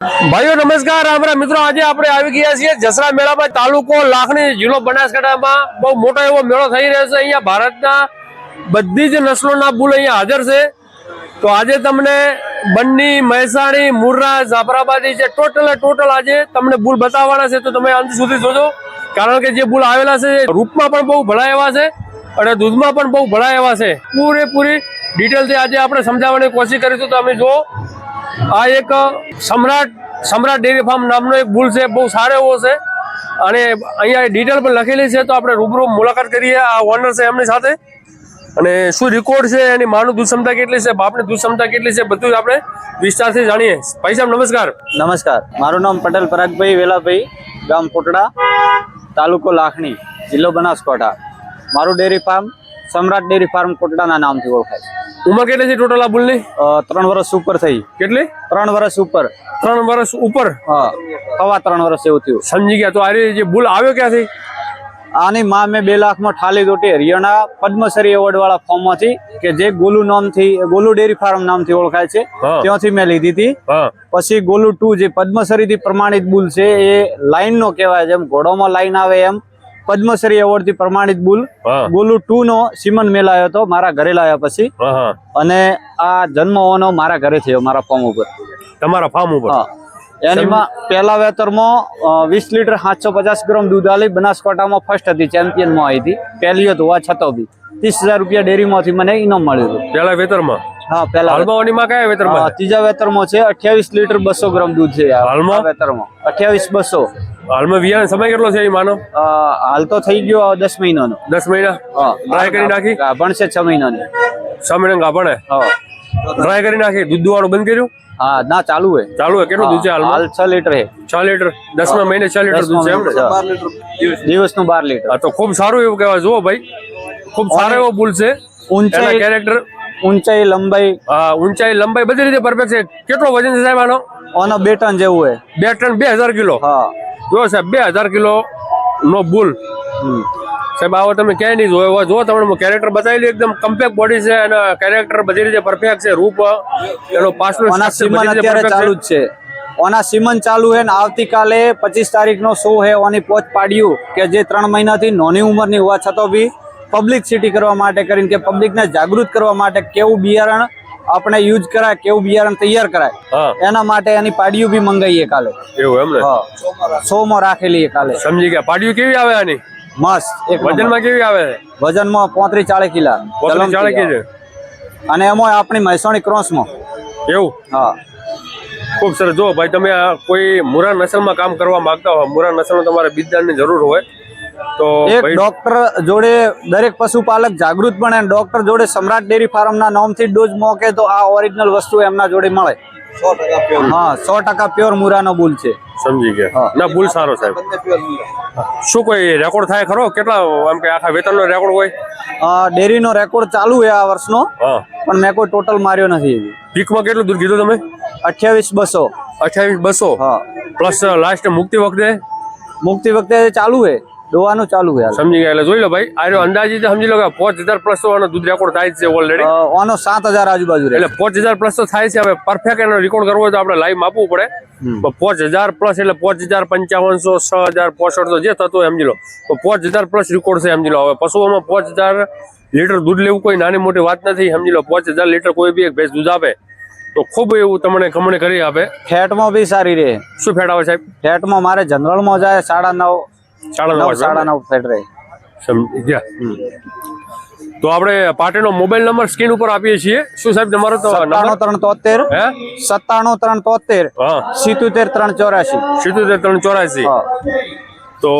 ભાઈઓ, નમસ્કાર. આપણા મિત્રો, આજે આપણે આવી ગયા છીએ જસરા મેળામાં તાલુકો લાખણી જિલ્લો બનાસકાંઠામાં. બહુ મોટો એવો મેળો થઈ રહ્યો છે. અહીંયા ભારતના બધી જ નસલોના બુલ અહીંયા હાજર છે. તો આજે તમને બન્ની મહેસાણી, મુર્રા, જાફરાબાદી છે ટોટલ ટોટલ આજે તમને બુલ બતાવવાના છે, તો તમે અંત સુધી જોજો. કારણ કે જે બુલ આવેલા છે રૂપમાં પણ બહુ ભળા એવા છે અને દૂધમાં પણ બહુ ભળા એવા છે. પૂરેપૂરી ડિટેલથી આજે આપણે સમજાવવાની કોશિશ કરીશું. તો તમે જુઓ આ એક સમ્રાટ સમ્રાટ ડેરી ફાર્મ નામનો એક બુલ છે, બહુ સારો એવો છે. અને અહીંયા ડિટેલ પણ લખેલી છે, તો આપણે રૂબરૂ મુલાકાત કરીએ આ ઓનર છે એમની સાથે. અને શું રેકોર્ડ છે, એની માનું દૂધ ક્ષમતા કેટલી છે, બાપની દૂધ ક્ષમતા કેટલી છે, બધું આપણે વિસ્તારથી જાણીએ. ભાઈ સાહેબ, નમસ્કાર. નમસ્કાર. મારું નામ પટેલ પરાગભાઈ વેલાભાઈ, ગામ કોટડા તાલુકો લાખણી, જિલ્લો બનાસકાંઠા. મારું dairy farm Samrat dairy farm કોટડાના નામથી ઓળખાય છે. ઉંમર કેટલી છે ટોટલ આ બુલની? ત્રણ વર્ષ ઉપર થઈ. કેટલી? ત્રણ વર્ષ ઉપર. ત્રણ વર્ષ ઉપર? હા સવા ત્રણ વર્ષ એવું થયું. સમજી ગયા. તો આ જે બુલ આવ્યો ક્યાંથી? આની માં મેં બે લાખમાં ઠાલી દોટી. હરિયાણા પદ્મશ્રી એવોર્ડ વાળા ફોર્મમાંથી કે જે ગોલુ નામથી ગોલુ ડેરી ફાર્મ નામથી ઓળખાય છે ત્યાંથી મેં લીધી હતી. પછી ગોલુ ટુ જે પદ્મશ્રી થી પ્રમાણિત બુલ છે એ લાઈન નો કહેવાય જેમ ઘોડોમાં લાઈન આવે એમ. પદ્મશ્રી એવોર્ડથી પ્રમાણિત બુલ. ગોલુ ટુ નો સિમન મેલાયો હતો મારા ઘરે લાવ્યા પછી. અને આ જન્મ હોવાનો મારા ઘરે થયો મારા ફોર્મ ઉપર. તમારા ફાર્મ ઉપર? એનીમાં પહેલા વેતરમાં વીસ લીટર સાતસો પચાસ ગ્રામ દૂધ આલી બનાસકાંઠામાં ફર્સ્ટ હતી ચેમ્પિયનમાં આવી હતી. પહેલી હતું હોવા છતાં બી. ત્રીસ હજાર રૂપિયા ડેરીમાંથી મને ઇનામ મળ્યું હતું. પહેલા વેતરમાં? હા પહેલા હાલમાં કયા વેતરમાં? ત્રીજા વેતરમાં છે અઠ્યાવીસ લીટર બસો ગ્રામ દૂધ છે હાલમાં? વેતરમાં. અઠ્યાવીસ બસો. હાલમાં વિયાણ સમય કેટલો છે એ માનો? હાલ તો થઈ ગયો દસ મહિનાનો. દસ મહિના? હા. ડ્રાય કરી નાખી? ગાભણ છે છ મહિનાની. છ મહિના ગાભણ હા? ડ્રાય કરી નાખી? દૂધ વાળું બંધ કર્યું? હા ના ચાલુ હે. ચાલુ હે? કેટલું દૂધ છે હાલ હાલ છ લીટર હે. છ લીટર? દસમા મહિને છ લીટર દૂધ છે એમ દિવસનું બાર લીટર. હા તો ખૂબ સારું એવું કહેવાય. જુઓ ભાઈ ખૂબ સારો એવો બુલ છે. ઊંચા ઊંચાઈ કેરેક્ટર ઊંચાઈ લંબાઈ. હા ઊંચાઈ લંબાઈ બધી રીતે પરફેક્ટ છે. કેટલો વજન છે સાહેબ આનો? આનો બે ટન જેવું હોય. બે ટન બે હજાર કિલો. હા. જો સાહેબ બે હજાર કિલો નો બુલ. સાહેબ આવો તમે ક્યાંય નહીં જોયો જો તમને કેરેક્ટર બતાવેલી એકદમ કમ્પેક્ટ બોડી છે અને કેરેક્ટર બધી રીતે પરફેક્ટ છે. રૂપ એનો પાછળ ચાલુ જ છે. ઓના સીમન ચાલુ હે ને આવતીકાલે પચીસ તારીખનો શો હે. ઓની પોચ પાડ્યું કે જે ત્રણ મહિનાથી નોની ઉંમરની હોવા છતાં બી પબ્લિક સિટી કરવા માટે કરીને કે પબ્લિકને જાગૃત કરવા માટે કેવું બિયારણ આપણે યુઝ કરાય કેવું બિયારણ તૈયાર કરાય એના માટે એની પાડિયું બી મંગાવીએ કાલે. એવું એમ ને? હા. સો માં રાખેલી કાલે. સમજી ગયા. પાડિયું કેવી આવે આની? મસ્ત. એક વજનમાં કેવી આવે? વજનમાં પોત્રીસ ચાળીસ કિલા. પોતરી ચાલે અને એમાં આપણી મહેસાણી ક્રોસમાં. એવું? હા. ખૂબ સરસ. જો ભાઈ તમે કોઈ મુરા નસલમાં કામ કરવા માંગતા હો મુરા નસલમાં તમારે બીજદાનની જરૂર હોય તો એક ડોક્ટર જોડે દરેક પશુપાલક જાગૃત બને ડોક્ટર જોડે સમ્રાટ ડેરી ફાર્મના નામથી ડોઝ મોકે તો આ ઓરિજિનલ વસ્તુ એમના જોડે મળે. હા સો ટકા પ્યોર મુરાનો બુલ છે. સમજી ગયા. ના ભૂલ સારો સાહેબ. શું કોઈ રેકોર્ડ થાય ખરો? કેટલા આમ કે આખા વેતનનો રેકોર્ડ હોય? ડેરીનો રેકોર્ડ ચાલુ છે આ વર્ષનો પણ મેં કોઈ ટોટલ માર્યો નથી પીકમાં કેટલું દૂધ કીધું તમે? અઠ્યાવીસ બસો. અઠ્યાવીસ બસો. હા. પ્લસ લાસ્ટ મુક્તિ વખતે? મુક્તિ વખતે ચાલુ છે. દોવાનું ચાલુ ગયા સમજી ગયા એટલે જોઈ લો ભાઈ આ અંદાજિત સમજી લો કે પાંચ હજાર પ્લસ આનો દૂધ રેકોર્ડ થાય છે ઓલરેડી આનો સાત હજાર આજુબાજુ એટલે પાંચ હજાર પ્લસ તો થાય છે હવે પરફેક્ટ એનો રેકોર્ડ કરવો હોય તો આપણે લાઈવ આપવું પડે. પાંચ હજાર પ્લસ એટલે પાંચ હજાર પંચાવનસો છ હજાર પોસઠસો જે થતું હોય સમજી લો. તો પાંચ હજાર પ્લસ રેકોર્ડ છે સમજી લો. હવે પશુઓમાં પાંચ હજાર લીટર દૂધ લેવું કોઈ નાની મોટી વાત નથી સમજી લો. પાંચ હજાર લીટર કોઈ બી એક ભેંસ દૂધ આપે. તો ખૂબ એવું તમને ખમણી કરી આપે. ફેટમાં બી સારી રહે. શું ફેટ આવે સાહેબ? ફેટમાં મારે જનરલમાં જાય સાડા નવ સાડા નવ નવ સાડા નવ ફેટ રહે. સમજી તો આપણે પાટીનો મોબાઈલ નંબર સ્ક્રીન ઉપર આપીએ છીએ. શું સાહેબ તમારો સત્તાણું ત્રણ તોતેર સત્તાણું ત્રણ તોતેર સિત્તોતેર ત્રણ ચોરાશી. સિત્તોતેર ત્રણ ચોરાશી. તો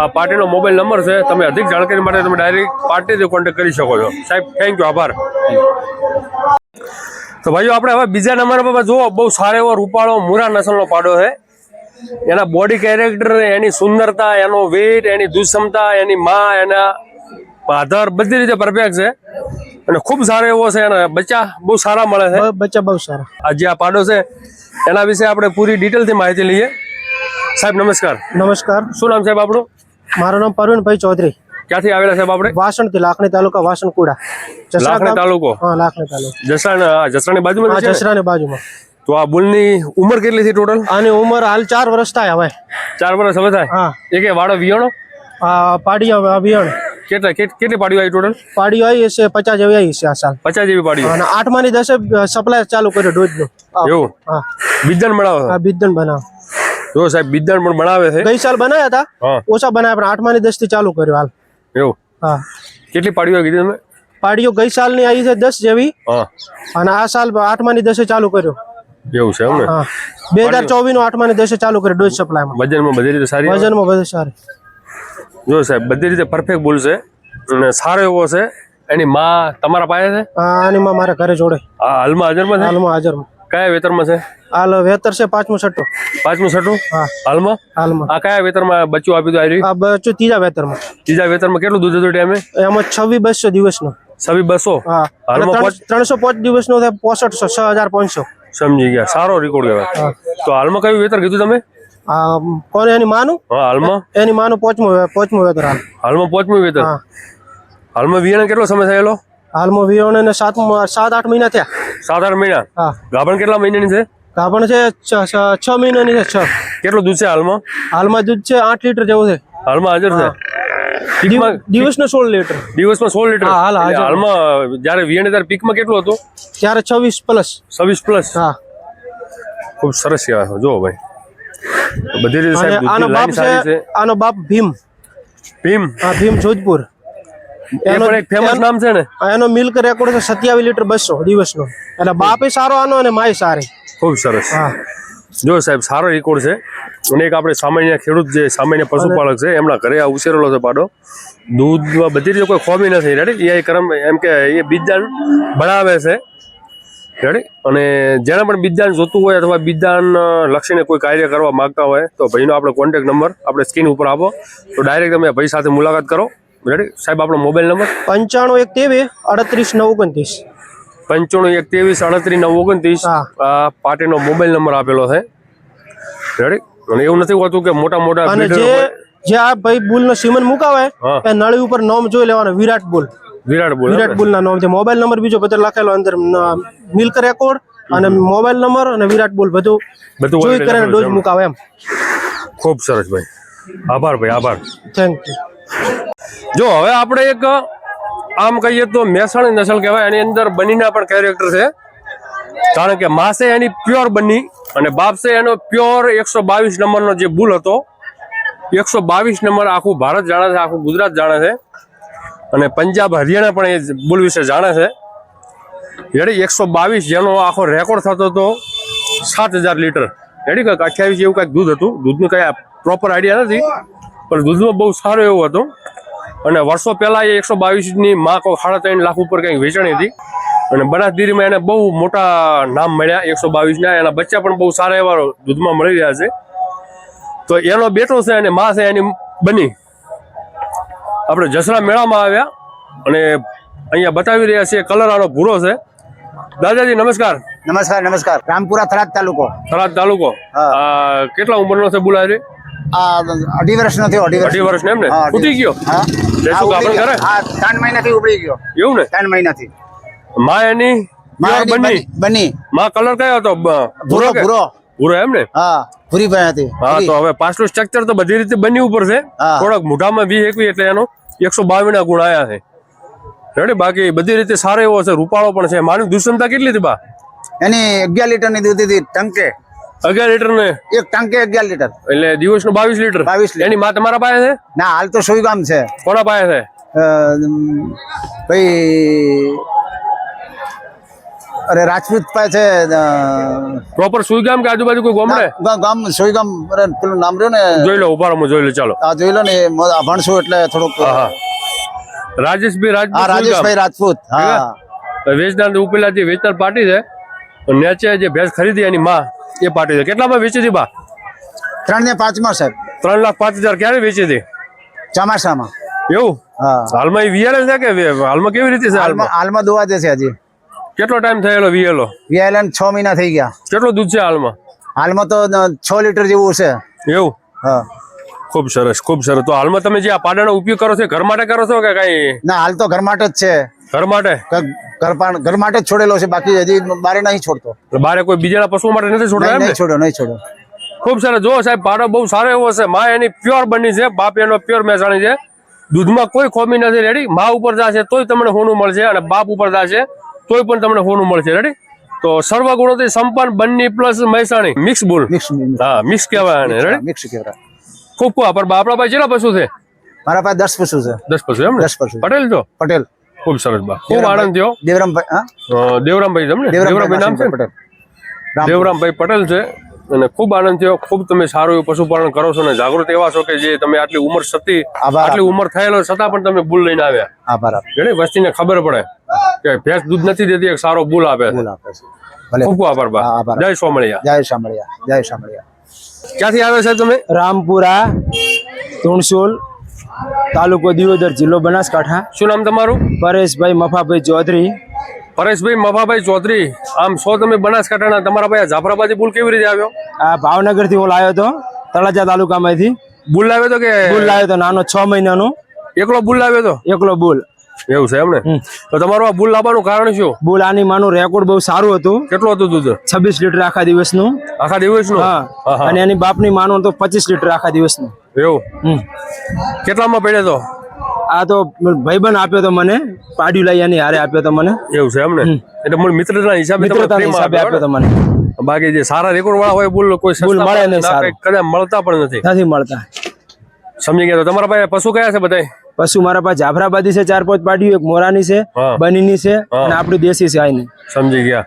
આ પાર્ટીનો મોબાઈલ નંબર છે. તમે અધિક જાણકારી માટે તમે ડાયરેક્ટ પાર્ટીથી કોન્ટેક્ટ કરી શકો છો. સાહેબ થેન્ક યુ આભાર. તો ભાઈઓ આપણે હવે બીજા નંબર પર જુઓ. બહુ સારો એવો રૂપાળો મુરા નસલનો પાડો છે. એના બોડી કેરેક્ટર એની સુંદરતા એનો વેટ એની દુષ્મતા એની માં એના આધાર બધી રીતે પરફેક્ટ છે. અને ખૂબ સારો એવો છે એના. બચ્ચા બહુ સારા મળે છે. બચ્ચા બહુ સારા. આ જે આ પાડો છે એના વિશે આપણે પૂરી ડિટેલથી માહિતી લઈએ. સાહેબ નમસ્કાર. નમસ્કાર. શું નામ સાહેબ આપણું મારું નામ પરવીનભાઈ ચૌધરી. ક્યાંથી આવેલા સાહેબ આપણે? વાસણથી લાખણી તાલુકા વાસણકુડા. કુડા લાખણી તાલુકો? હા લાખણી તાલુકો. જસરા જસરાની બાજુમાં હા જ છે ને? જસરાની બાજુમાં. તો આ બુલની ઉંમર કેટલી છે ટોટલ આની ઉંમર હાલ ચાર વર્ષ થાય હવે. ચાર વર્ષ હવે થાય? હા. એક વાળો વિયાણો આ પાડી હવે અભિયાણ કેટલા કેટ- કેટલી પાડીઓ આવી ટોટલ પાડીઓ આવી છે પચાસ જેવી આવી છે આ સાલ. પચાસ જેવી પાડીઓ. અને આઠમાની દસે સપ્લાય ચાલુ કર્યો ડોઝનું. એવું? હા. બિદ્દાન બનાવો. આ બિદ્દન બનાવો. જો સાહેબ બીજન પણ બનાવે છે. ગઈ સાલ બનાવ્યા હતા? હા. ઓછા બનાવ્યા પણ આઠમાની દસથી ચાલુ કર્યો હાલ. એવું? હા. કેટલી પાડીઓ કીધી તમે? પાડીઓ ગઈ સાલની આવી છે દસ જેવી. અને આ સાલ આઠમાની દસે ચાલુ કર્યો. એવું છે એમ ને? હા બે હજાર ચોવીસ નો આઠમાની દસે ચાલુ કરે ડોઝ સપ્લાયમાં વજનમાં બધી રીતે સારી? વજનમાં બધું સારી. જો સાહેબ બધી રીતે પરફેક્ટ બોલ છે અને સારો એવો છે. એની માં તમારા પાસે છે? હા એની માં મારા ઘરે જોડે. આ હાલમાં હાજરમાં છે? હાલમાં હાજરમાં. કયા વેતરમાં છે? હાલ વેતર છે પાંચમું છઠ્ઠું. પાંચમું છઠ્ઠું? હા. હાલમાં? હાલમાં. આ કયા વેતરમાં બચ્ચું આપ્યું હતું આવી આ બચ્ચું ત્રીજા વેતરમાં. ત્રીજા વેતરમાં કેટલું દૂધ હતું ટાઈમે? એમાં છવ્વીસ બસો દિવસનો. છવ્વીસ બસો? હા. ત્રણસો પાંચ દિવસનો થાય પોસઠસો છ હજાર પાંચસો. સમજી ગયા. સારો રેકોર્ડ કહેવાય. તો હાલમાં કયું વેતર કીધું તમે? કોને એની માનું? હા હાલમાં? એની માનું પોચમું પોચમું વેતર હાલ. હાલમાં પોચમું વેતર? હાલમાં વિયાણા કેટલો સમય થયેલો? હાલમાં વિયોણે ને સાત સાત આઠ મહિના થયા. સાત આઠ મહિના? હા. ગાભણ કેટલા મહિનાની છે? ગાભણ છે છ- મહિનાની છે છ. કેટલું દૂધ છે હાલમાં? હાલમાં દૂધ છે આઠ લીટર જેવું છે. હાલમાં હાજર છે? દિવસનો સોળ લીટર. દિવસમાં સોળ લીટર. હાલ હાલમાં જયારે વિયાણે ત્યારે પીકમાં કેટલું હતું? ત્યારે છવ્વીસ પ્લસ. છવ્વીસ પ્લસ? હા. ખૂબ સરસ કહેવાય જો ભાઈ. બધી રીતે સાહેબ આનો બાપ છે આનો બાપ ભીમ. ભીમ? હા ભીમ જોધપુર. એનો એક ફેમસ નામ છે ને? આ એનો મિલ્ક રેકોર્ડ છે સત્યાવીસ લીટર બસો દિવસનો. એટલે બાપે સારો આનો અને માય સારી. ખૂબ સરસ. હા. જો સાહેબ સારો રેકોર્ડ છે. અને એક આપણે સામાન્ય ખેડૂત જે સામાન્ય પશુપાલક છે એમના ઘરે આ ઉછેરેલો છે પાડો. દૂધમાં બધી રીતે કોઈ ખોમી નથી. રેડી એ કરમ એમ કે એ બીજદાન ભણાવે છે. રેડી અને જેને પણ બીજદાન જોતું હોય અથવા બીજદાન લક્ષીને કોઈ કાર્ય કરવા માંગતા હોય તો ભાઈનો આપણો કોન્ટેક નંબર આપણે સ્ક્રીન ઉપર આપો. તો ડાયરેક્ટ તમે ભાઈ સાથે મુલાકાત કરો. રેડી સાહેબ આપણો મોબાઈલ નંબર પંચાણું એક તેવી અડત્રીસ નવ ઓગણત્રીસ. પંચાણું એક ત્રેવીસ અડત્રીસ નવ ઓગણત્રીસ. આ પાર્ટીનો મોબાઈલ નંબર આપેલો છે. રેડી અને એવું નથી હોતું કે મોટા મોટા અને જે જે આ ભાઈ બુલ નો સીમન મુકાવે એ નળી ઉપર નોમ જોઈ લેવાનો વિરાટ બુલ. વિરાટ બોલ વિરાટ બુલ ના નોમ છે. મોબાઈલ નંબર બીજો બધો લખેલો અંદર મિલ્ક રેકોર્ડ અને મોબાઈલ નંબર અને વિરાટ બુલ બધું બધું જોઈ લખેલું ડોઝ મુકાવે એમ. ખૂબ સરસ ભાઈ. આભાર ભાઈ આભાર. થેન્ક યુ જો હવે આપણે એક આમ કહીએ તો મહેસાણી નસલ કહેવાય. એની અંદર બનીના પણ કેરેક્ટર છે. કારણ કે માસે એની પ્યોર બની અને બાપ છે એનો પ્યોર એકસો બાવીસ નંબરનો જે બુલ હતો. એકસો બાવીસ નંબર આખું ભારત જાણે છે, આખું ગુજરાત જાણે છે. અને પંજાબ, હરિયાણા પણ એ બુલ વિશે જાણે છે. રેડી, એકસો બાવીસ જેનો આખો રેકોર્ડ થતો હતો, સાત હજાર લીટર. રેડી, કંઈક અઠ્યાવીસ એવું કંઈક દૂધ હતું. દૂધનું કંઈ પ્રોપર આઈડિયા નથી, પણ દૂધમાં બહુ સારું એવું હતું. અને વર્ષો પહેલા એ એકસો બાવીસની માં કોઈ સાડા ત્રણ લાખ ઉપર કંઈક વેચાણી હતી. અને બનાસ ડેરીમાં એને બહુ મોટા નામ મળ્યા એકસો બાવીસના એના બચ્ચા પણ બહુ સારા એવા દૂધમાં મળી રહ્યા છે. તો એનો બેટો છે અને માં છે એની બની. આપણે જસરા મેળામાં આવ્યા અને અહીંયા બતાવી રહ્યા છીએ કલર આનો ભૂરો છે. દાદાજી નમસ્કાર. નમસ્કાર નમસ્કાર. રામપુરા થરાદ તાલુકો. થરાદ તાલુકો. કેટલા ઉંમરનો છે બોલાય આ અઢી વર્ષ નથી અઢી વર્ષ એમ ને? ગયો. ત્રણ મહિનાથી ઉપડી ગયો. એવું ને? ત્રણ મહિનાથી. માં એની? પ્યોર બની? બની માં કલર કયો હતો? ભૂરો ભૂરો ભૂરો. એમ ને? હા ભૂરી ભાઈ હતી હા તો હવે પાછલું સ્ટ્રક્ચર તો બધી રીતે બની ઉપર છે. થોડાક મોઢામાં વી એકવી એટલે એનો એકસો બાવીસ ના ગુણ આયા છે. રેડી? બાકી બધી રીતે સારો એવો છે રૂપાળો પણ છે. માની દુષ્ણતા કેટલી હતી બા? એની અગિયાર લીટરની દૂધ હતી ટંકે. અગિયાર લીટર ને એક ટંકે અગિયાર લીટર. એટલે દિવસનું બાવીસ લીટર? 22 લીટર. એની માં તમારા પાસે છે? ના હાલ તો સોઈ ગામ છે. કોના પાસે છે? ભાઈ અરે રાજપૂત પાસે છે પ્રોપર સુઈગામ કે આજુબાજુ કોઈ ગામડે ગામ સુઈગામ અરે પેલું નામ રહ્યું ને? જોઈ લો ઊભા હું જોઈ લો ચાલો. આ જોઈ લો ને આ ભણશું એટલે થોડુંક હા રાજેશભાઈ રાજપૂત. રાજેશભાઈ રાજપૂત હા? વેચનાર ઉપેલા જે વેચનાર પાર્ટી છે નેચે જે ભેંસ ખરીદી એની માં એ પાર્ટી છે. કેટલામાં વેચી હતી બા? ત્રણ ને પાંચમાં સાહેબ. ત્રણ લાખ પાંચ હજાર ક્યારે વેચી હતી? ચોમાસામાં. એવું? હાલમાં એ વિયારે છે કે હાલમાં કેવી રીતે છે હાલમાં હાલમાં? દોવા દે છે હજી. કેટલો ટાઈમ થયેલો વીએલો? વિયેલા છ મહિના થઈ ગયા. કેટલો દૂધ છે હાલમાં? હાલમાં તો છ લીટર જેવું છે. એવું? હા. ખૂબ સરસ ખૂબ સરસ. તો હાલમાં તમે જે આ પાડાનો ઉપયોગ કરો છો ઘર માટે કરો છો કે કઈ? ના હાલ તો ઘર માટે જ છે. ઘર માટે? ઘર- માટે જ છોડેલો છે બાકી હજી બારે નહીં છોડતો. બારે કોઈ બીજાના પશુઓ માટે નથી છોડતો નહીં છોડ્યો નહીં છોડ્યો ખૂબ સરસ. જો સાહેબ પાડો બહુ સારો એવો છે. માં એની પ્યોર બની છે બાપ એનો પ્યોર મહેસાણી છે. દૂધમાં કોઈ ખોમી નથી રેડી? મા ઉપર જશે તોય તમને હોનું મળશે અને બાપ ઉપર જશે. તોય પણ તમને હોનું મળશે. રેડી તો સર્વ ગુણોથી સંપન્ન બન્ની પ્લસ મહેસાણી. મિક્સ બોલ હા મિક્સ કહેવાય આને. રેડી મિક્સ કહેવાય. ખૂબ ખૂબ બા. આપણા પાસે કેટલા પશુ છે? મારા પાસે દસ પશુ છે. દસ પશુ એમ દસ પશુ. પટેલ છો? પટેલ. ખૂબ સરસ બા ખૂબ આનંદ થયો. દેવરામભાઈ દેવરામભાઈ તમને દેવરામભાઈ નામ છે? પટેલ. દેવરામભાઈ પટેલ છે અને ખૂબ આનંદ થયો. ખૂબ તમે સારું એવું પશુપાલન કરો છો અને જાગૃત એવા છો કે જે તમે આટલી ઉંમર સતી આટલી ઉંમર થયેલો છતાં પણ તમે ભૂલ લઈને આવ્યા. જેને વસ્તીને ખબર પડે. કે ભેંસ દૂધ નથી દેતી એક સારો બુલ આપે છે. બોલ આપે છે. ભલે. ખૂબ આભાર બા. આભાર. જય સોમળિયા. જય સાંભળ્યા જય સાંભળ્યા ક્યાંથી આવે છે તમે? રામપુરા તુણસુલ તાલુકો દિયોદર જિલ્લો બનાસકાંઠા. શું નામ તમારું? પરેશભાઈ મફાભાઈ ચૌધરી. પરેશભાઈ મફાભાઈ ચૌધરી આમ છો તમે બનાસકાંઠાના તમારા ભાઈ જાફરાબાદી બુલ કેવી રીતે આવ્યો? આ ભાવનગરથી હું લાવ્યો હતો તળાજા તાલુકામાંથી. બુલ લાવ્યો તો કે બુલ લાવ્યો હતો નાનો છ મહિનાનો. એકલો બુલ લાવ્યો હતો એકલો બુલ. એવું છે એમ ને? તો તમારું આ બુલ લાવવાનું કારણ શું? બુલ આની માનું રેકોર્ડ બહુ સારું હતું. કેટલું હતું દૂધ છવ્વીસ લીટર આખા દિવસનું. આખા દિવસનું? હા. અને એની બાપની માનું તો પચીસ લીટર આખા દિવસનું. એવું. કેટલામાં પડ્યો તો? આ તો ભાઈબંધ આપ્યો તો મને પાડ્યું લઈ એની હારે આપ્યો તો મને. એવું છે એમ ને? એટલે મૂળ મિત્રના હિસાબે મિત્રતાના હિસાબે આપ્યો તો મને. બાકી જે સારા રેકોર્ડ વાળા હોય બુલ કોઈ બુલ મળે નહીં કદાચ મળતા પણ નથી. નથી મળતા. સમજી ગયા તો તમારા પાસે પશુ કયા છે બધાય? પશુ મારા પાસે જાફરાબાદી છે ચાર પાંચ પાડ્યું એક મોરાની છે બનીની છે અને આપણી દેશી છે આની સમજી ગયા.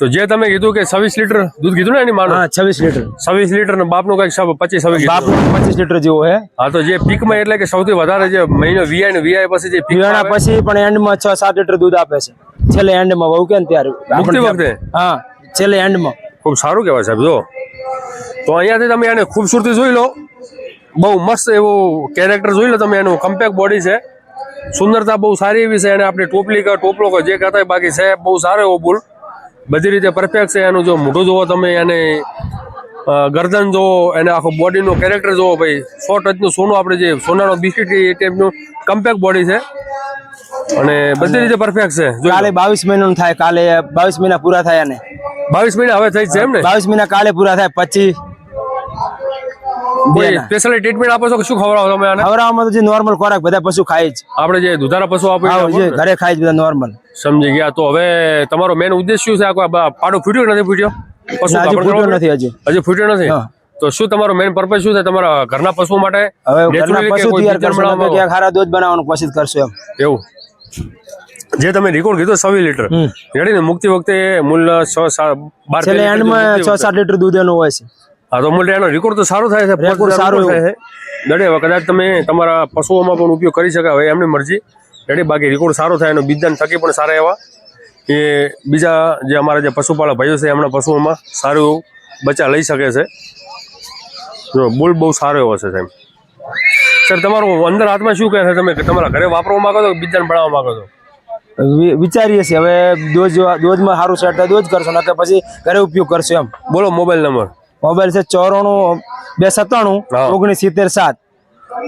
તો જે તમે કીધું કે છવ્વીસ લીટર દૂધ કીધું ને એની માનો? હા છવ્વીસ લીટર. છવ્વીસ લીટર ને બાપનું કંઈક પચીસ છવ્વીસ બાપ પચીસ લીટર જેવો હે. હા તો જે પીકમાં એટલે કે સૌથી વધારે જે મહિનો વીઆઈ ને વીઆઈ પછી જે વીઆણા પછી પણ એન્ડમાં છ સાત લીટર દૂધ આપે છે. છેલ્લે એન્ડમાં વહુ કે ને ત્યારે? મુક્તિ વખતે? હા છેલ્લે એન્ડમાં. ખૂબ સારું કહેવાય સાહેબ જો. તો અહીંયાથી તમે એને ખૂબસૂરતી જોઈ લો. બહુ મસ્ત એવું કેરેક્ટર જોઈ લો તમે એનું કમ્પેક બોડી છે. સુંદરતા બહુ સારી એવી છે અને આપણી ટોપલી કે ટોપલો કે જે કહેતા બાકી છે બહુ સારો એવો બુલ. બધી રીતે પરફેક્ટ છે. એનું જો મોઢું જોવો તમે એને ગરદન જોવો એને આખો બોડીનું કેરેક્ટર જોવો ભાઈ. સો ટચનું સોનું આપણે જે સોનાનો બિસ્કિટ એ ટાઈપનું કમ્પેક્ટ બોડી છે. અને બધી રીતે પરફેક્ટ છે. કાલે બાવીસ મહિનાનું થાય કાલે બાવીસ મહિના પૂરા થાય અને બાવીસ મહિના હવે થઈ જ છે એમ ને? બાવીસ મહિના કાલે પૂરા થાય બેના. સ્પેશિયલી ટ્રીટમેન્ટ આપો છો કે શું ખવડાવો તમે આને? ખવડાવવામાં તો જે નોર્મલ ખોરાક બધા પશુ ખાય છે આપણે જે દુધારા પશુ આપો જે ઘરે ખાય છે બધા નોર્મલ સમજી ગયા. તો હવે તમારો મેન ઉદ્દેશ શું છે? આ પાડો ફૂટ્યો નથી ફૂટ્યો? પશુ ફૂટ્યો નથી હજી. હજી ફૂટ્યો નથી? તો શું તમારો મેન પર્પઝ શું છે? તમારા ઘરના પશુ માટે? હવે ઘરના પશુ તૈયાર કરશું નકર ક્યાંક સારા દૂધ બનાવવાનું કોશિશ કરશું એમ. એવું. જે તમે રેકોર્ડ કીધો છવ્વીસ લીટર. હમ. રેડી ને? મુક્તિ વખતે મૂલ્ય છ સાત બાર છેલ્લે એન્ડમાં. સાત લીટર દૂધ એનું હોય છે. હા તો મૂલ્ય એનો રેકોર્ડ તો સારો થાય છે રેકોર્ડ સારો થાય છે. દડે કદાચ તમે તમારા પશુઓમાં પણ ઉપયોગ કરી શકાય હવે એમની મરજી. દડે બાકી રેકોર્ડ સારો થાય એનો બીજદાન થકી પણ સારા એવા. એ બીજા જે અમારા જે પશુપાલક ભાઈઓ છે એમના પશુઓમાં સારું એવું બચ્ચા લઈ શકે છે. જો બુલ બહુ સારો એવો છે સાહેબ. સર તમારું અંદર હાથમાં શું કહે છે તમે? તમારા ઘરે વાપરવા માંગો છો કે બીજાને બનાવવા માંગો છો? વિચારીએ છીએ. હવે દોજ દોજમાં સારું સેટ થાય દોજ કરશો નકર પછી ઘરે ઉપયોગ કરશો એમ. બોલો મોબાઈલ નંબર. મોબાઈલ છે ચોરાણું બે સત્તાણું ઓગણીસ સિત્તેર સાત.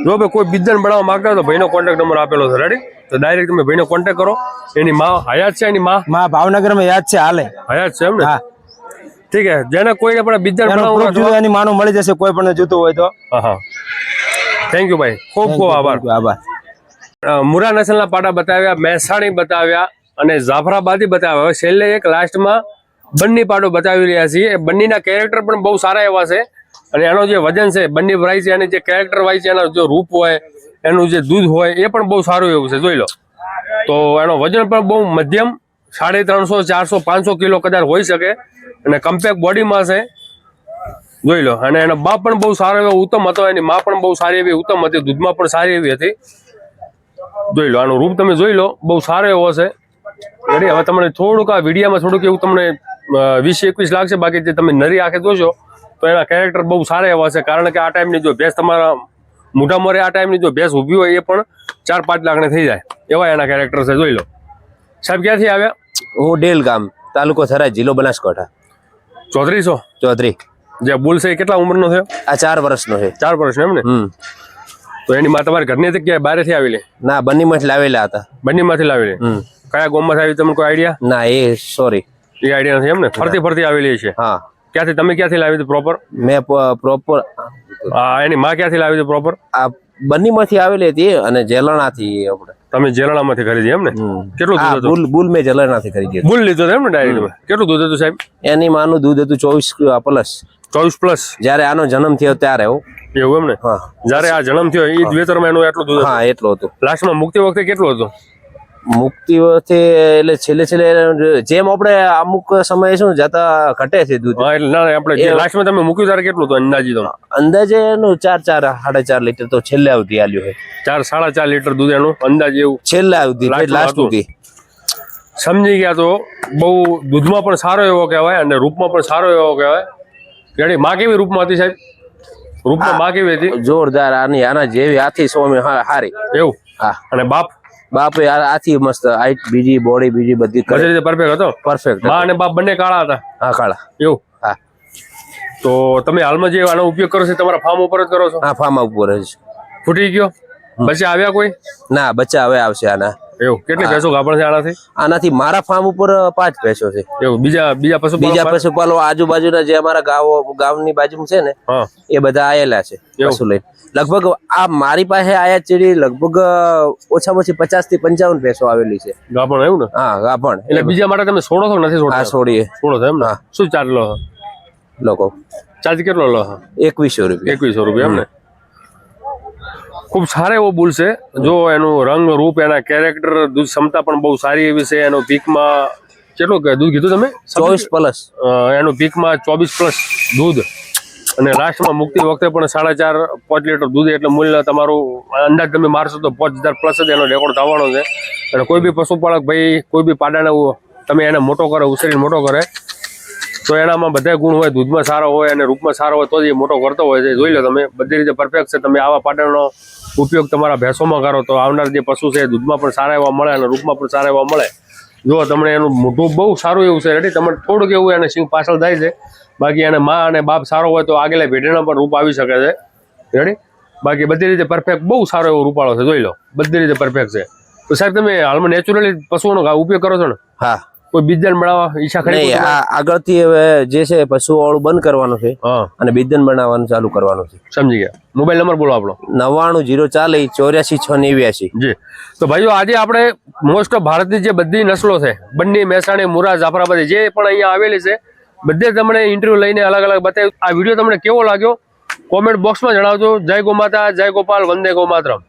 જો ભાઈ કોઈ બીજાને બનાવવા માંગતા તો ભાઈનો કોન્ટેક્ટ નંબર આપેલો છે. રેડી તો ડાયરેક્ટ તમે ભાઈનો કોન્ટેક્ટ કરો. એની માં હયાત છે એની માં? માં ભાવનગરમાં યાદ છે હાલે. હયાત છે એમ ને? ઠીક છે. જેને કોઈને પણ એનું બનાવવું હોય એની માનું મળી જશે કોઈ પણ જોતું હોય તો. હા થેન્ક યુ ભાઈ. ખૂબ ખૂબ આભાર. આભાર. મુરા નસલના પાટા બતાવ્યા મહેસાણી બતાવ્યા અને જાફરાબાદી બતાવ્યા. હવે છેલ્લે એક લાસ્ટમાં બંની પાડો બતાવી રહ્યા છીએ. બંનીના કેરેક્ટર પણ બહુ સારા એવા છે. અને એનો જે વજન છે, બંની પ્રાઇસ છે, અને જે કેરેક્ટર વાઇઝ છે એનો જે રૂપ હોય, એનું જે દૂધ હોય, એ પણ બહુ સારું એવું છે. જોઈ લો. તો એનો વજન પણ બહુ મધ્યમ, સાડી ત્રણસો, ચારસો, પાંચસો કિલો કદાચ હોઈ શકે. અને કમ્પેક્ટ બોડીમાં છે. જોઈ લો. અને એનો બાપ પણ બહુ સારો એવો ઉત્તમ હતો. એની માં પણ બહુ સારી એવી ઉત્તમ હતી. દૂધમાં પણ સારી એવી હતી. જોઈ લો. આનું રૂપ તમે જોઈ લો. બહુ સારો એવો છે. હવે તમને થોડુંક આ વિડીયામાં થોડુંક એવું તમને વીસ એકવીસ લાખ છે બાકી જે તમે નરી આંખે જોશો તો એના કેરેક્ટર બહુ સારા એવા છે. કારણ કે આ ટાઈમની જો ભેંસ તમારા મોઢા મોરે આ ટાઈમની જો ભેંસ ઊભી હોય એ પણ ચાર પાંચ લાખને થઈ જાય. એવા એના કેરેક્ટર છે જોઈ લો. સાહેબ ક્યાંથી આવ્યા? હું ડેલ ગામ તાલુકો થરાય જિલ્લો બનાસકાંઠા. ચૌધરીસો ચોધરી જે બુલ છે કેટલા ઉંમરનો થયો? આ ચાર વર્ષનો છે. ચાર વર્ષનો એમ ને? તો એની માં તમારા ઘરની હતી કે બહારેથી આવેલી? ના બંનીમાંથી લાવેલા હતા. બંનીમાંથી લાવેલી? કયા ગામમાંથી આવી તમને કોઈ આઈડિયા ના એ સોરી એ આઈડિયા નથી એમ ને ફરતી ફરતી આવેલી છે. હા. ક્યાંથી તમે ક્યાંથી લાવી હતી પ્રોપર મેં પ્રોપર એની માં ક્યાંથી લાવી હતી પ્રોપર આ બંનેમાંથી આવેલી હતી અને જેલણાથી આપણે. તમે જેલણામાંથી ખરીદી એમ ને કેટલું દૂધ હતું? બુલ મેં જેલણા થી ખરીદી બુલ લીધો એમ ને ડાયરેક્ટ કેટલું દૂધ હતું સાહેબ? એની માનું દૂધ હતું ચોવીસ પ્લસ ચોવીસ પ્લસ જ્યારે આનો જન્મ થયો ત્યારે. એવું એમ ને હા. જયારે આ જન્મ થયો એ વેતરમાં એનું એટલું દૂધ હા એટલું હતું. લાસ્ટમાં મુક્તિ વખતે કેટલું હતું? મુક્તિ વખતે એટલે છેલ્લે છેલ્લે જેમ આપણે અમુક સમયે શું જતા ઘટે છે દૂધ. એટલે આપણે જે લાસ્ટમાં તમે મૂક્યું ત્યારે કેટલું હતું અંદાજી તો? અંદાજે એનું ચાર ચાર સાડા ચાર લીટર તો છેલ્લે આવતી આલ્યું છે ચાર સાડા ચાર લીટર દૂધ એનું અંદાજ એવું? છેલ્લે આવતી લાસ્ટ સુધી. સમજી ગયા તો બહુ દૂધમાં પણ સારો એવો કહેવાય અને રૂપમાં પણ સારો એવો કહેવાય. ઘડી માં કેવી રૂપમાં હતી સાહેબ? રૂપમાં માં કેવી હતી? જોરદાર આની આના જેવી હાથી સ્વામી હારી. એવું? હા. અને બાપ? બાપે યાર આથી મસ્ત હાઈટ બીજી બોડી બીજી બધી બધી રીતે પરફેક્ટ હતો? પરફેક્ટ મા અને બાપ બંને કાળા હતા? હા કાળા. એવું? હા. તો તમે હાલમાં જે આનો ઉપયોગ કરો છો તમારા ફાર્મ ઉપર જ કરો છો? હા ફાર્મ ઉપર જ. ફૂટી ગયો? પછી આવ્યા કોઈ? ના બચ્ચા હવે આવશે આના. એવું? કેટલી ભેંસો ગાભણ છે આનાથી? આનાથી મારા ફાર્મ ઉપર પાંચ ભેંસો છે. એવું બીજા બીજા પશુ બીજા પશુપાલકો આજુબાજુના જે અમારા ગાવો ગામની બાજુમાં છે ને એ બધા આયેલા છે? પશુ લઈને. લગભગ આ મારી પાસે આયા ચેડી લગભગ ઓછામાં ઓછી પચાસથી પંચાવન ભેંસો આવેલી છે. ગાભણ એવું ને? હા ગાભણ. એટલે બીજા માટે તમે છોડો છો નથી છોડો છોડીએ છોડો છો એમ ને? શું ચાર્જ લો? લોકો ચાર્જ કેટલો લો એકવીસો રૂપિયા. એકવીસો રૂપિયા એમ ને? ખૂબ સારા એવો બુલ છે. જો એનું રંગ રૂપ એના કેરેક્ટર દૂધ ક્ષમતા પણ બહુ સારી એવી છે. એનો પીકમાં કેટલું દૂધ કીધું તમે? ચોવીસ પ્લસ એનું પીકમાં ચોવીસ પ્લસ દૂધ. અને લાસ્ટમાં મુક્તિ વખતે પણ સાડા ચાર પાંચ લીટર દૂધ એટલે મૂલ્ય તમારું અંદાજ તમે મારશો તો પાંચ હજાર પ્લસ જ એનો રેકોર્ડ થવાનો છે. અને કોઈ બી પશુપાલક ભાઈ કોઈ બી પાડાને તમે એને મોટો કરે ઉછેરીને મોટો કરે તો એનામાં બધા ગુણ હોય, દૂધમાં સારો હોય અને રૂપમાં સારો હોય, તો જ એ મોટો કરતો હોય છે. જોઈ લો તમે, બધી રીતે પરફેક્ટ છે. તમે આવા પાટણનો ઉપયોગ તમારા ભેંસોમાં કરો તો આવનાર જે પશુ છે દૂધમાં પણ સારા એવા મળે અને રૂપમાં પણ સારા એવા મળે. જો તમને એનું મોઢું બહુ સારું એવું છે રેડી તમને થોડુંક એવું એને સિંગ પાછળ થાય છે. બાકી એને મા અને બાપ સારો હોય તો આગેલા પેઢીના પણ રૂપ આવી શકે છે. રેડી બાકી બધી રીતે પરફેક્ટ બહુ સારો એવો રૂપાળો છે. જોઈ લો, બધી રીતે પરફેક્ટ છે. તો સાહેબ, તમે હાલમાં નેચરલી પશુઓનો ઉપયોગ કરો છો ને? હા. કોઈ બીજન બનાવવા ઈચ્છા ખરી આગળથી હવે જે છે પશુ વાળું બંધ કરવાનું છે અને બીજન બનાવવાનું ચાલુ કરવાનું છે. સમજી ગયા. મોબાઈલ નંબર બોલો આપણો. નવ્વાણું જીરો ચાલીસ ચોર્યાસી છ નેવ્યાસી. જી. તો ભાઈઓ આજે આપણે મોસ્ટ ઓફ ભારતની જે બધી નસલો છે બંને મહેસાણી મુરા જાફરાબાદી જે પણ અહીંયા આવેલી છે બધે તમને ઇન્ટરવ્યુ લઈને અલગ અલગ બતાવ્યું. આ વીડિયો તમને કેવો લાગ્યો? કોમેન્ટ બોક્સમાં જણાવજો. જય ગોમાતા જય ગોપાલ વંદે ગો માતરમ